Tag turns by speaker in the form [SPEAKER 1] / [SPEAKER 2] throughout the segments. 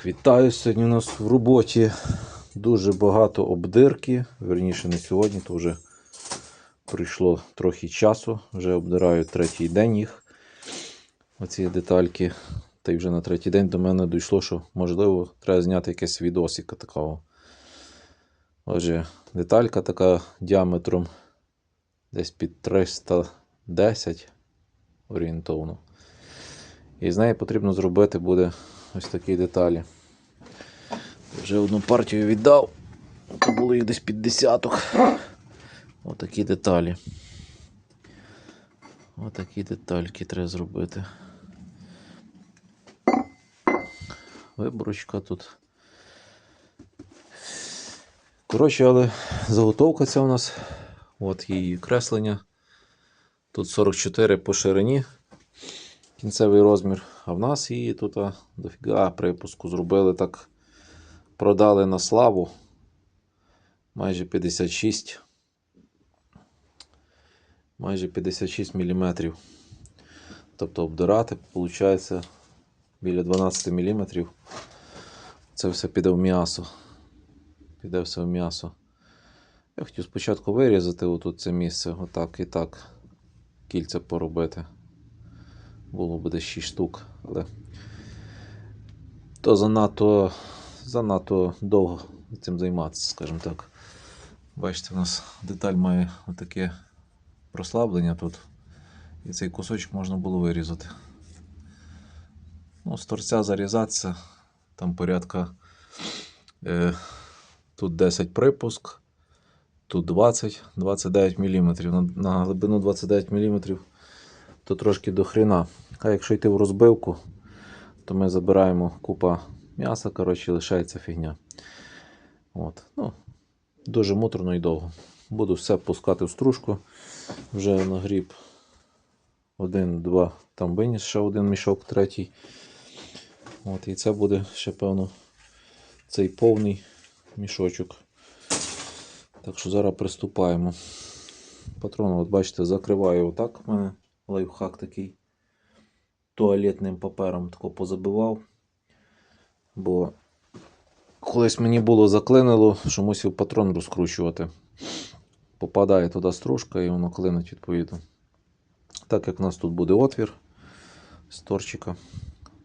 [SPEAKER 1] Так, вітаю. Сьогодні у нас в роботі дуже багато обдирки. Верніше не сьогодні, то вже пройшло трохи часу. Вже обдираю третій день їх. Оці детальки. Та й вже на третій день до мене дійшло, що можливо треба зняти якесь відосика такого. Отже, деталька така діаметром десь під 310 орієнтовно. І з неї потрібно зробити буде ось такі деталі. Вже одну партію віддав. То було їх десь під десяток. Отакі деталі. Отакі детальки треба зробити. Виборочка тут. Коротше, але заготовка ця у нас. От її креслення. Тут 44 по ширині кінцевий розмір. А в нас її тут дофіга припуску зробили так. Продали на славу. Майже 56. Майже 56 мм. Тобто обдирати, виходить, біля 12 мм. Це все піде в м'ясо. Піде все в м'ясо. Я хотів спочатку вирізати отут це місце, отак і так. Кільця поробити. Було б десь 6 штук, але то занадто, занадто довго цим займатися, скажімо так. Бачите, у нас деталь має отаке прослаблення тут. І цей кусочок можна було вирізати. Ну, з торця зарізатися, там порядка е, тут 10 припуск, тут 20, 29 мм. На, на глибину 29 мм то трошки до хрена. А якщо йти в розбивку, то ми забираємо купа м'яса, коротше, лишається фігня. От. Ну, дуже муторно і довго. Буду все пускати в стружку. Вже нагріб один, два, там виніс ще один мішок, третій. От, і це буде ще, певно, цей повний мішочок. Так що зараз приступаємо. Патрон, от бачите, закриваю отак. У мене лайфхак такий туалетним папером тако позабивав. Бо колись мені було заклинило, що мусив патрон розкручувати. Попадає туди стружка і воно клинить відповідно. Так як у нас тут буде отвір з торчика,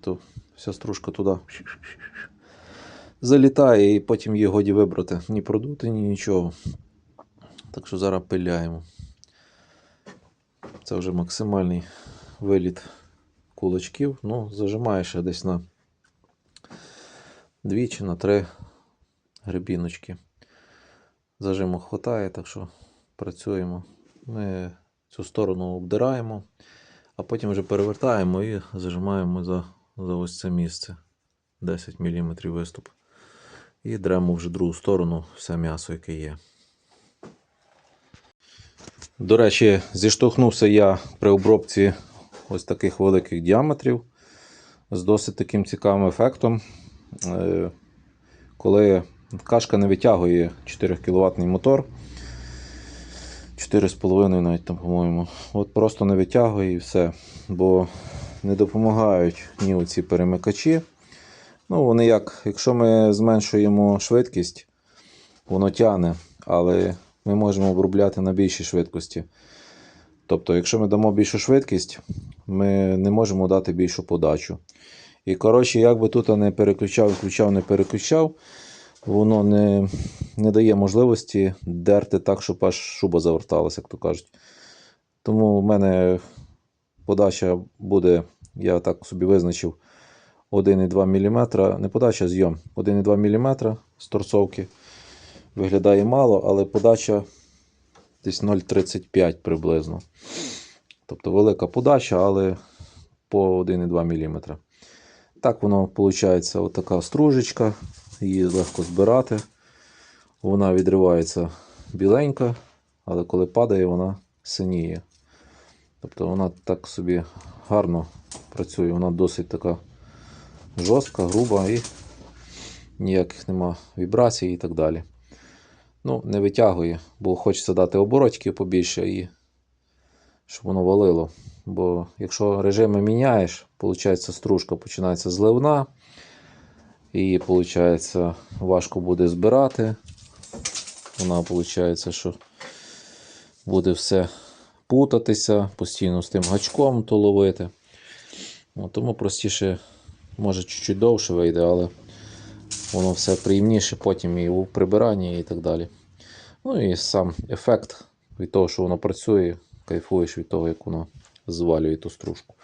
[SPEAKER 1] то вся стружка туди залітає і потім її годі вибрати. Ні продути, ні нічого. Так що зараз пиляємо. Це вже максимальний виліт кулачків. Ну, зажимаєш ще десь на дві чи на три грибіночки. Зажиму хватає, так що працюємо. Ми цю сторону обдираємо, а потім вже перевертаємо і зажимаємо за, за ось це місце. 10 мм виступ. І дремо вже другу сторону все м'ясо, яке є. До речі, зіштовхнувся я при обробці ось таких великих діаметрів з досить таким цікавим ефектом. Е, Коли кашка не витягує 4 кВт мотор, 4,5 навіть там, по-моєму. От просто не витягує і все. Бо не допомагають ні оці перемикачі. Ну, вони як, якщо ми зменшуємо швидкість, воно тягне, але ми можемо обробляти на більшій швидкості. Тобто, якщо ми дамо більшу швидкість, ми не можемо дати більшу подачу. І коротше, як би тут не переключав, включав, не переключав, воно не, не дає можливості дерти так, щоб аж шуба заверталася, як то кажуть. Тому в мене подача буде, я так собі визначив, 1,2 мм. Не подача, а зйом. 1,2 мм з торцовки. Виглядає мало, але подача десь 0,35 приблизно. Тобто велика подача, але по 1,2 мм. Так воно виходить отака стружечка, її легко збирати. Вона відривається біленька, але коли падає, вона синіє. Тобто вона так собі гарно працює, вона досить така жорстка, груба і ніяких нема вібрацій і так далі. Ну, не витягує, бо хочеться дати оборотки побільше і щоб воно валило. Бо якщо режими міняєш, виходить, стружка починається зливна. Її, виходить, важко буде збирати. Вона, виходить, що буде все путатися, постійно з тим гачком то ловити. Тому простіше, може, чуть-чуть довше вийде, але воно все приємніше потім і у прибиранні і так далі. Ну і сам ефект від того, що воно працює, кайфуєш від того, як воно звалює ту стружку.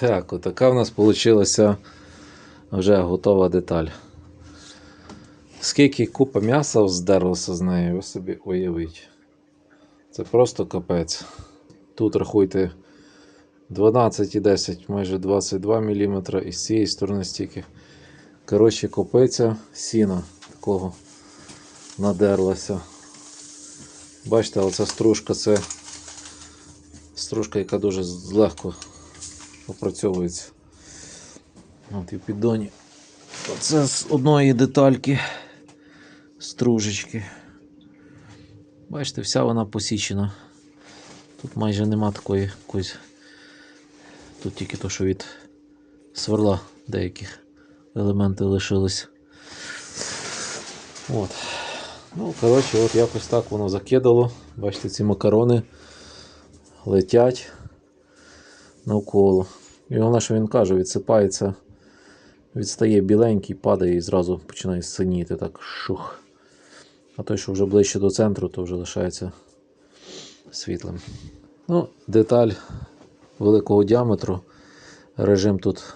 [SPEAKER 1] Так, отака в нас вийшла вже готова деталь. Скільки купа м'яса здерлося з нею, ви собі уявіть. Це просто капець. Тут рахуйте 12,10, майже 22 мм, і з цієї сторони стільки. Коротше, копиця сіна такого надерлася. Бачите, оця стружка це стружка, яка дуже легко опрацьовується. От і в піддоні. Оце з одної детальки стружечки. Бачите, вся вона посічена. Тут майже нема такої якоїсь. Тут тільки то, що від сверла деяких елементів лишилось. От. Ну, коротше, от якось так воно закидало. Бачите, ці макарони летять навколо. І головне, що він каже, відсипається, відстає біленький, падає і зразу починає синіти так шух. А той, що вже ближче до центру, то вже лишається світлим. Ну, деталь великого діаметру. Режим тут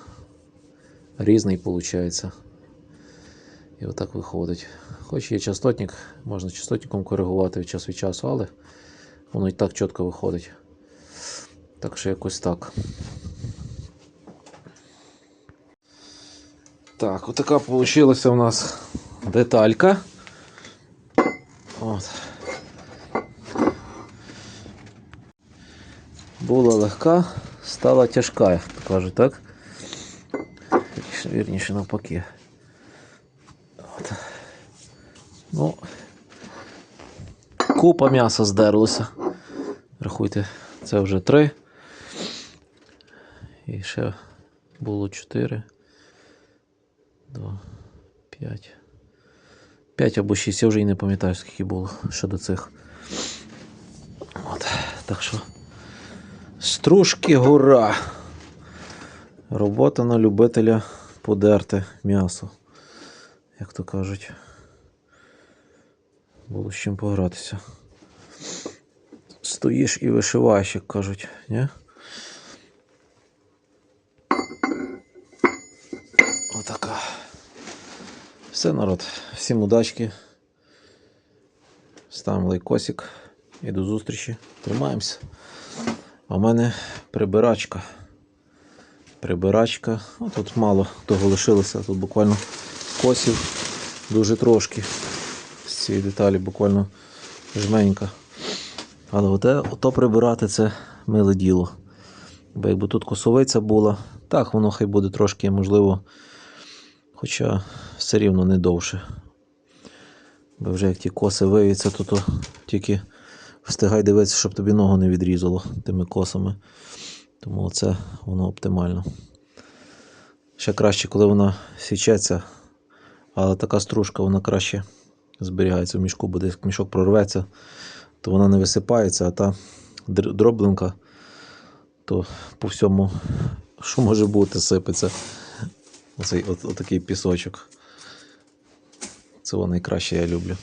[SPEAKER 1] різний виходить. І отак виходить. Хоч є частотник, можна частотником коригувати від час від часу, але воно і так чітко виходить. Так що якось так. Так, отака вийшла у нас деталька. От. Була легка, стала тяжка, як кажуть, так? Вірніше навпаки. От. Ну, купа м'яса здерлося. Рахуйте, це вже три. І ще було чотири. Два, п'ять. П'ять або шість, я вже і не пам'ятаю, скільки було ще до цих. От, так що. Стружки гора. Робота на любителя подерти м'ясо. Як то кажуть. Було з чим погратися. Стоїш і вишиваєш, як кажуть, ні? Отака. Все, народ. Всім удачки. Ставимо лайкосик і до зустрічі. Тримаємося. А в мене прибирачка. Прибирачка. О, тут мало того лишилося. Тут буквально косів дуже трошки. З цієї деталі буквально жменька. Але оте, ото прибирати це миле діло. Бо якби тут косовиця була, так воно хай буде трошки, можливо, хоча все рівно не довше. Бо вже як ті коси виються, то, то тільки встигай дивитися, щоб тобі ногу не відрізало тими косами. Тому це воно оптимально. Ще краще, коли вона січеться, але така стружка вона краще зберігається в мішку, бо десь мішок прорветься, то вона не висипається, а та др- дроблинка, то по всьому, що може бути, сипеться. Оцей от, отакий пісочок. Це найкраще я люблю.